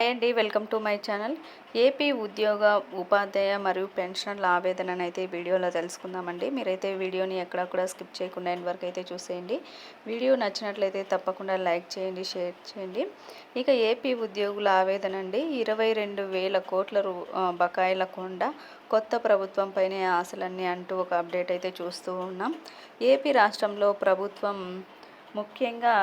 Hi అండి welcome to my channel. AP ఉద్యోగ ఉపాధ్యాయ మరియు పెన్షన్ల ఆవేదనను అయితే వీడియోలో తెలుసుకుందామండి. మీరైతే వీడియోని ఎక్కడ కూడా స్కిప్ చేయకుండా ఎండ్ వరకు అయితే చూసేయండి. వీడియో నచ్చినట్లయితే తప్పకుండా లైక్ చేయండి షేర్ చేయండి. ఇక ఏపీ ఉద్యోగుల ఆవేదన అండి. ఇరవై రెండు వేల కోట్ల రూ బకాయిల కొండ కొత్త ప్రభుత్వంపైనే ఆశలన్నీ అంటూ ఒక అప్డేట్ అయితే చూస్తూ ఉన్నాం. ఏపీ రాష్ట్రంలో ప్రభుత్వం ముఖ్యంగా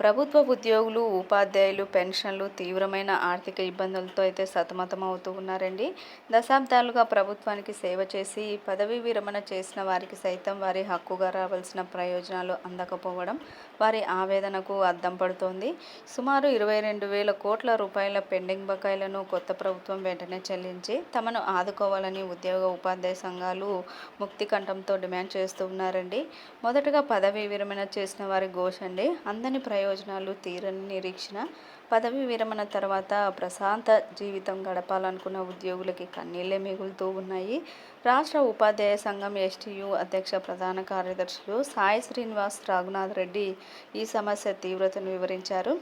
ప్రభుత్వ ఉద్యోగులు ఉపాధ్యాయులు పెన్షన్లు తీవ్రమైన ఆర్థిక ఇబ్బందులతో అయితే సతమతం అవుతూ ఉన్నారండి. దశాబ్దాలుగా ప్రభుత్వానికి సేవ చేసి పదవీ విరమణ చేసిన వారికి సైతం వారి హక్కుగా రావాల్సిన ప్రయోజనాలు అందకపోవడం వారి ఆవేదనకు అద్దం పడుతోంది. సుమారు ఇరవై రెండు వేల కోట్ల రూపాయల పెండింగ్ బకాయిలను కొత్త ప్రభుత్వం వెంటనే చెల్లించి తమను ఆదుకోవాలని ఉద్యోగ ఉపాధ్యాయ సంఘాలు ముక్తి కంఠంతో డిమాండ్ చేస్తూ ఉన్నారండి. మొదటగా పదవీ విరమణ చేసిన వారి ఘోషండి అందని ప్రయోజనం ప్రయోజనాలు తీరని నిరీక్షణ పదవి విరమణ తర్వాత ప్రశాంత జీవితం గడపాలనుకున్న ఉద్యోగులకి కన్నీళ్ళే మిగులుతూ ఉన్నాయి. రాష్ట్ర ఉపాధ్యాయ సంఘం ఎస్టీయు అధ్యక్ష ప్రధాన కార్యదర్శులు సాయి శ్రీనివాస్ రఘునాథ్ రెడ్డి ఈ సమస్య తీవ్రతను వివరించారు.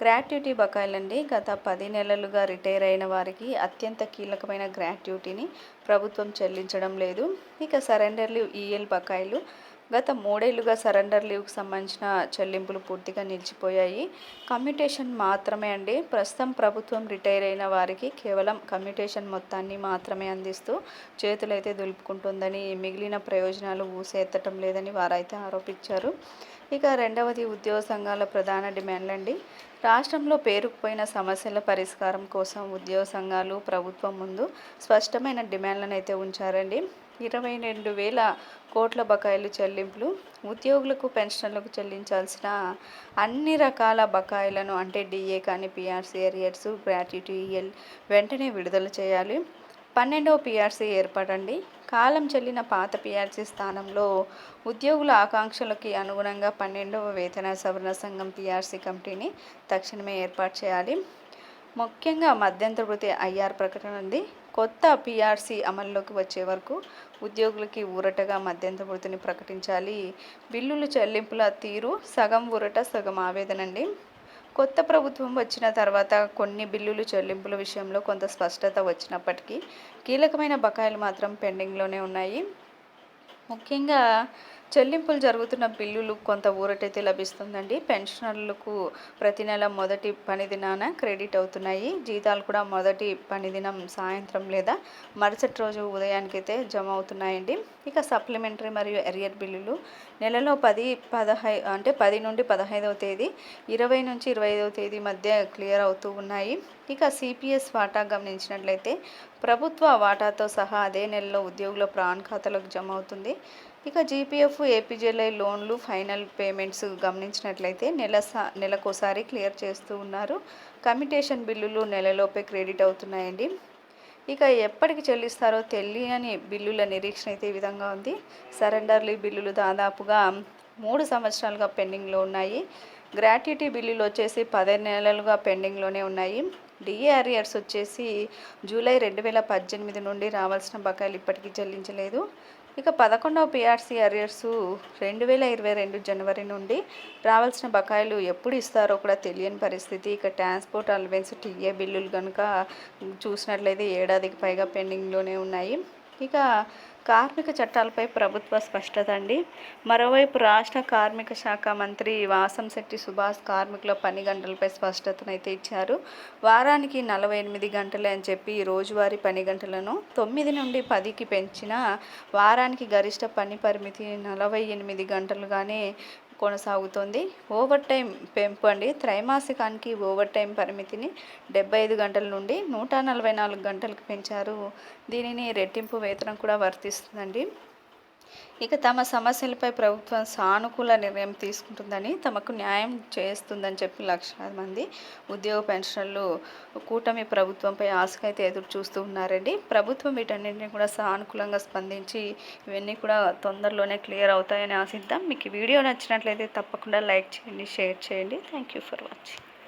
గ్రాట్యుటీ బకాయిలండి. గత పది నెలలుగా రిటైర్ అయిన వారికి అత్యంత కీలకమైన గ్రాట్యుటీని ప్రభుత్వం చెల్లించడం లేదు. ఇక సరెండర్లు ఈఎల్ బకాయిలు గత మూడేళ్ళుగా సరెండర్ లీవ్కి సంబంధించిన చెల్లింపులు పూర్తిగా నిలిచిపోయాయి. కమ్యూటేషన్ మాత్రమే అండి. ప్రస్తుతం ప్రభుత్వం రిటైర్ అయిన వారికి కేవలం కమ్యూటేషన్ మొత్తాన్ని మాత్రమే అందిస్తూ చేతులైతే దులుపుకుంటుందని మిగిలిన ప్రయోజనాలు ఊసేత్తటం లేదని వారైతే ఆరోపించారు. ఇక రెండవది ఉద్యోగ సంఘాల ప్రధాన డిమాండ్లండి. రాష్ట్రంలో పేరుకుపోయిన సమస్యల పరిష్కారం కోసం ఉద్యోగ సంఘాలు ప్రభుత్వం ముందు స్పష్టమైన డిమాండ్లను అయితే ఉంచారండి. ఇరవై రెండు వేల కోట్ల బకాయిలు చెల్లింపులు. ఉద్యోగులకు పెన్షన్లకు చెల్లించాల్సిన అన్ని రకాల బకాయిలను అంటే డిఏ కానీ పిఆర్సీ ఏరియర్స్ గ్రాట్యుటీఎల్ వెంటనే విడుదల చేయాలి. పన్నెండవ పిఆర్సీ ఏర్పడండి. కాలం చెల్లిన పాత పిఆర్సీ స్థానంలో ఉద్యోగుల ఆకాంక్షలకి అనుగుణంగా పన్నెండవ వేతన సవరణ సంఘం పిఆర్సీ కమిటీని తక్షణమే ఏర్పాటు చేయాలి. ముఖ్యంగా మధ్యంతర వృత్తి ఐఆర్ ప్రకటన ఉంది. కొత్త పిఆర్సీ అమల్లోకి వచ్చే వరకు ఉద్యోగులకి ఊరటగా మధ్యంత వృత్తిని ప్రకటించాలి. బిల్లులు చెల్లింపుల తీరు సగం ఊరట సగం ఆవేదన అండి. కొత్త ప్రభుత్వం వచ్చిన తర్వాత కొన్ని బిల్లులు చెల్లింపుల విషయంలో కొంత స్పష్టత వచ్చినప్పటికీ కీలకమైన బకాయిలు మాత్రం పెండింగ్లోనే ఉన్నాయి. ముఖ్యంగా చెల్లింపులు జరుగుతున్న బిల్లులు కొంత ఊరటైతే లభిస్తుందండి. పెన్షనర్లకు ప్రతి నెల మొదటి పని దినాన క్రెడిట్ అవుతున్నాయి. జీతాలు కూడా మొదటి పని దినం సాయంత్రం లేదా మరుసటి రోజు ఉదయానికైతే జమ అవుతున్నాయండి. ఇక సప్లిమెంటరీ మరియు ఎరియర్ బిల్లులు నెలలో పది పదహై అంటే పది నుండి పదహైదవ తేదీ ఇరవై నుంచి ఇరవై ఐదవ తేదీ మధ్య క్లియర్ అవుతూ ఉన్నాయి. ఇక సిపిఎస్ వాటా గమనించినట్లయితే ప్రభుత్వ వాటాతో సహా అదే నెలలో ఉద్యోగుల ప్రాణ్ ఖాతాలకు జమ అవుతుంది. ఇక జీపీఎఫ్ ఏపీజేలై లోన్లు ఫైనల్ పేమెంట్స్ గమనించినట్లయితే నెల నెలకోసారి క్లియర్ చేస్తూ ఉన్నారు. కమిటేషన్ బిల్లులు నెలలోపే క్రెడిట్ అవుతున్నాయండి. ఇక ఎప్పటికి చెల్లిస్తారో తెలియని బిల్లుల నిరీక్షణ అయితే ఈ విధంగా ఉంది. సరెండర్లీ బిల్లులు దాదాపుగా మూడు సంవత్సరాలుగా పెండింగ్లో ఉన్నాయి. గ్రాట్యుటీ బిల్లులు వచ్చేసి పదిహేను నెలలుగా పెండింగ్లోనే ఉన్నాయి. డిఏఆర్ఈఆర్స్ వచ్చేసి జూలై రెండు వేల పద్దెనిమిది నుండి రావాల్సిన బకాయిలు ఇప్పటికీ చెల్లించలేదు. ఇక పదకొండవ పిఆర్సీ అరియర్స్ రెండు వేల ఇరవై రెండు జనవరి నుండి రావాల్సిన బకాయిలు ఎప్పుడు ఇస్తారో కూడా తెలియని పరిస్థితి. ఇక ట్రాన్స్పోర్ట్ అలవెన్స్ టీఏ బిల్లులు కనుక చూసినట్లయితే ఏడాదికి పైగా పెండింగ్లోనే ఉన్నాయి. ఇక కార్మిక చట్టాలపై ప్రభుత్వ స్పష్టత అండి. మరోవైపు రాష్ట్ర కార్మిక శాఖ మంత్రి వాసంశెట్టి సుభాష్ కార్మికుల పని గంటలపై స్పష్టతనైతే ఇచ్చారు. వారానికి నలభై ఎనిమిది గంటలే అని చెప్పి రోజువారీ పని గంటలను తొమ్మిది నుండి పదికి పెంచిన వారానికి గరిష్ట పని పరిమితి నలభై ఎనిమిది గంటలుగానే కొనసాగుతోంది. ఓవర్ టైం పెంపు అండి త్రైమాసికానికి ఓవర్ టైం పరిమితిని డెబ్బై ఐదు గంటల నుండి నూట నలభై నాలుగు గంటలకు పెంచారు. దీనిని రెట్టింపు వేతనం కూడా వర్తిస్తుందండి. ఇక తమ సమస్యలపై ప్రభుత్వం సానుకూల నిర్ణయం తీసుకుంటుందని తమకు న్యాయం చేస్తుందని చెప్పి లక్షలాది మంది ఉద్యోగ పెన్షన్లు కూటమి ప్రభుత్వంపై ఆశకైతే ఎదురు చూస్తూ ఉన్నారండి. ప్రభుత్వం వీటన్నింటినీ కూడా సానుకూలంగా స్పందించి ఇవన్నీ కూడా తొందరలోనే క్లియర్ అవుతాయని ఆశిద్దాం. మీకు వీడియో నచ్చినట్లయితే తప్పకుండా లైక్ చేయండి షేర్ చేయండి. Thank you for watching